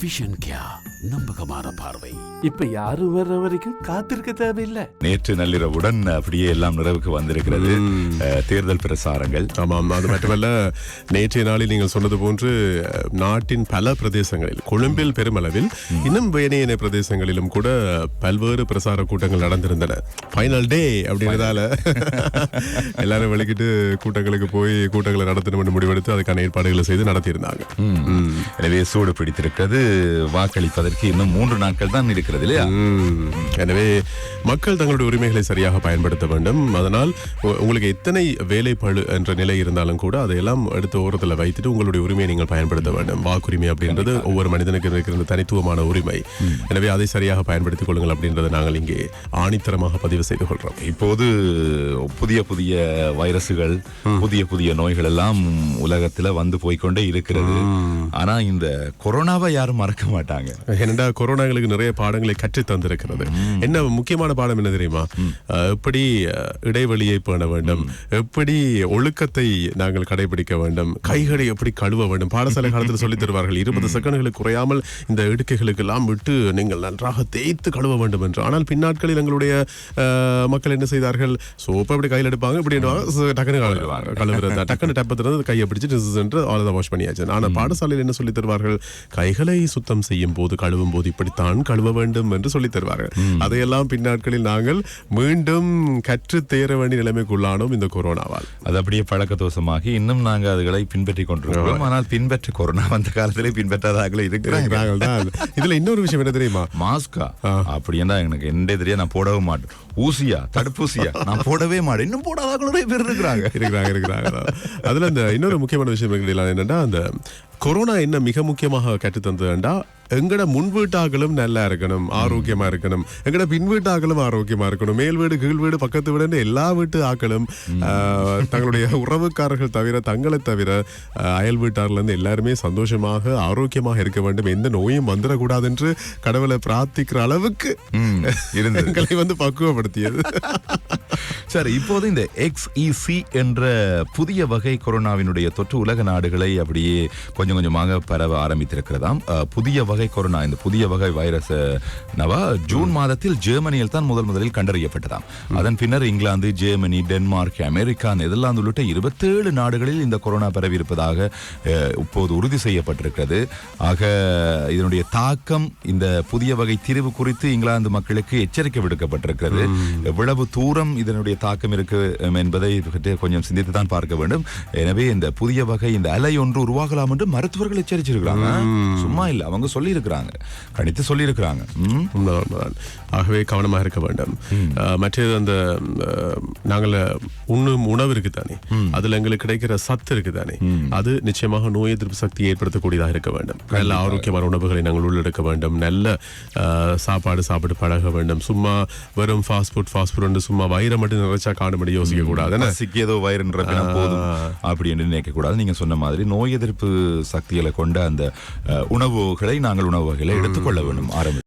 Vision கியா நம்பகமான பார்வை. இப்ப யாரும் வர்ற வரைக்கும் காத்திருக்க தேவையில்லை. நேற்று நள்ளிரவுடன் அப்படியே எல்லாம் நிறைவுக்கு வந்திருக்கிறது. தேர்தல் பிரசாரங்கள். ஆமாம் அது மட்டுமல்ல நேற்றைய நாளில் நீங்கள் சொன்னது போன்று நாட்டின் பல பிரதேசங்களில் கொழும்பில் பெருமளவில் இன்னும் வேணையன பிரதேசங்களிலும் கூட பல்வேறு பிரசார கூட்டங்கள் நடந்திருந்தன. ஃபைனல் டே அப்படின்றதால எல்லாரும் வெளிக்கிட்டு கூட்டங்களுக்கு போய் கூட்டங்களை நடத்தணும் என்று முடிவெடுத்து அதுக்கான ஏற்பாடுகளை செய்து நடத்தியிருந்தாங்க. எனவே சூடு பிடித்திருக்கிறது வாக்களிப்பதற்கு இன்னும் மூன்று நாட்கள் தான் இருக்கிறது இல்லையா. எனவே மக்கள் தங்களுடைய உரிமைகளை சரியாக பயன்படுத்த வேண்டும். அதனால் உங்களுக்கு எத்தனை வேலை பழு என்ற நிலை இருந்தாலும் கூட அதையெல்லாம் எடுத்து ஓரத்தில் வைத்துட்டு உங்களுடைய உரிமையை நீங்கள் பயன்படுத்த வேண்டும். வாக்குரிமை அப்படின்றது ஒவ்வொரு மனிதனுக்கு இருக்கிற தனித்துவமான உரிமை. எனவே அதை சரியாக பயன்படுத்திக் கொள்ளுங்கள் அப்படின்றத நாங்கள் இங்கே ஆணித்தரமாக பதிவு செய்து கொள்றோம். இப்போது புதிய புதிய வைரசுகள் புதிய புதிய நோய்கள் எல்லாம் உலகத்துல வந்து போய்க்கொண்டே இருக்கிறது. ஆனா இந்த கொரோனாவை யாரும் மறக்க மாட்டாங்க. ஏனென்றா கொரோனா எங்களுக்கு நிறைய பாடங்களை கற்று தந்திருக்கிறது என்ன முக்கியமான பாடம் என்ன தெரியுமா? எப்படி இடைவெளியை பேண வேண்டும் எப்படி ஒழுக்கத்தை நாங்கள் கடைபிடிக்க வேண்டும் கைகளை எப்படி கழுவ வேண்டும் பாடசாலை காலத்தில் சொல்லித் தருவார்கள் இருபது செகண்டுகளுக்கு குறையாமல் இந்த இடுக்கைகளுக்கு எல்லாம் விட்டு நீங்கள் நன்றாக தேய்த்து கழுவ வேண்டும் என்று. ஆனால் பின்னாட்களில் எங்களுடைய மக்கள் என்ன செய்தார்கள்? சோப்பை அப்படி கையில் எடுப்பாங்க இப்படி எடுப்பாங்க, சு- டக்குனு கழுவுவாங்க கழுவுறது. டக்குனு டப்பத்திலிருந்து கையை பிடிச்சு சென்று அவ்வளோதான் வாஷ் பண்ணியாச்சு. ஆனால் பாடசாலையில் என்ன சொல்லித் தருவார்கள்? கைகளை சுத்தம் செய்யும் போது கழுவும் போது இப்படித்தான் கழுவ வேண்டும் என்று சொல்லித் தருவார்கள். அதையெல்லாம் பின்னாட்களில் நாங்கள் மீண்டும் கற்று தேர வேண்டிய நிலைமைக்குள்ளானோம் இந்த கொரோனாவால் அது அப்படியே பழக்க தோஷமாகி இன்னும் நாங்க அதுகளை பின்பற்றி கொண்டிருக்கிறோம். ஆனால் பின்பற்ற கொரோனா வந்த காலத்திலே பின்பற்றாதாங்களே இருக்கிறாங்க நாங்கள் தான் இதுல இன்னொரு விஷயம் என்ன தெரியுமா? மாஸ்கா. அப்படி என்ன எனக்கு எந்த தெரியா நான் போடவே மாட்டேன். ஊசியா? தடுப்பூசியா? நான் போடவே மாட்டேன். இன்னும் போடாதாங்களும் நிறைய பேர் இருக்கிறாங்க. இருக்கிறாங்க இருக்கிறாங்க. அதுல இந்த இன்னொரு முக்கியமான விஷயம் என்னன்னா அந்த கொரோனா என்ன மிக முக்கியமாக கற்று தந்ததுண்டா எங்கட முன் வீட்டாக்களும் நல்லா இருக்கணும் ஆரோக்கியமா இருக்கணும். எங்கட பின் வீட்டாக்களும் ஆரோக்கியமா இருக்கணும். மேல் வீடு கீழ் வீடு பக்கத்து வீடுன்னு எல்லா வீட்டு ஆக்களும் தங்களுடைய உறவுக்காரர்கள் தவிர தங்களை தவிர அயல் வீட்டார்ல இருந்து எல்லாருமே சந்தோஷமாக ஆரோக்கியமாக இருக்க வேண்டும். எந்த நோயும் வந்துடக்கூடாது என்று கடவுளை பிரார்த்திக்கிற அளவுக்கு எங்களை வந்து பக்குவப்படுத்தியது. சரி இப்போது இந்த எக்ஸ்இசி என்ற புதிய வகை கொரோனாவினுடைய தொற்று உலக நாடுகளை அப்படியே கொஞ்சம் கொஞ்சமாக பரவ ஆரம்பித்திருக்கிறதாம். புதிய வகை கொரோனா இந்த புதிய வகை வைரஸ் நவா ஜூன் மாதத்தில் ஜெர்மனியில் தான் முதல் முதலில் கண்டறியப்பட்டதாம். அதன் பின்னர் England Germany Denmark America Netherlands உள்ளிட்ட இருபத்தேழு நாடுகளில் இந்த கொரோனா பரவி இருப்பதாக இப்போது உறுதி செய்யப்பட்டிருக்கிறது. ஆக இதனுடைய தாக்கம் இந்த புதிய வகை திரிவு குறித்து இங்கிலாந்து மக்களுக்கு எச்சரிக்கை விடுக்கப்பட்டிருக்கிறது. எவ்வளவு தூரம் இதனுடைய தாக்கம் இருக்கு உம், என்பதை கொஞ்சம் சிந்தித்து தான் பார்க்க வேண்டும். எனவே இந்த புதிய வகை இந்த அலை ஒன்று உருவாகலாம் என்று மருத்துவர்கள் எச்சரிச்சிருக்கிறாங்க. சும்மா இல்ல அவங்க சொல்லி இருக்கிறாங்க கணித்து சொல்லி இருக்கிறாங்க உண்மைதான், உண்மைதான். ஆகவே கவனமாக இருக்க வேண்டும். மற்றது அந்த நாங்கள் உண்ணும் உணவு இருக்கு தானே. அதுல எங்களுக்கு கிடைக்கிற சத்து இருக்கு தானே. அது நிச்சயமாக நோய் எதிர்ப்பு சக்தியை ஏற்படுத்தக்கூடியதாக இருக்க வேண்டும். நல்ல ஆரோக்கியமான உணவுகளை நாங்கள் உள்ளெடுக்க வேண்டும். நல்ல சாப்பாடு சாப்பிட்டு பழக வேண்டும். சும்மா வெறும் ஃபாஸ்ட் ஃபுட் ஃபாஸ்ட் ஃபுட் சும்மா வயிறை மட்டும் நிறைச்சா காணும்படி யோசிக்க கூடாது? பசிக்கு ஏதோ வயிறு போதும் அப்படி என்று நினைக்க கூடாது. நீங்க சொன்ன மாதிரி நோய் எதிர்ப்பு சக்திகளை கொண்ட அந்த உணவுகளை நாங்கள் உணவு வகைகளை எடுத்துக்கொள்ள வேண்டும். ஆரம்பி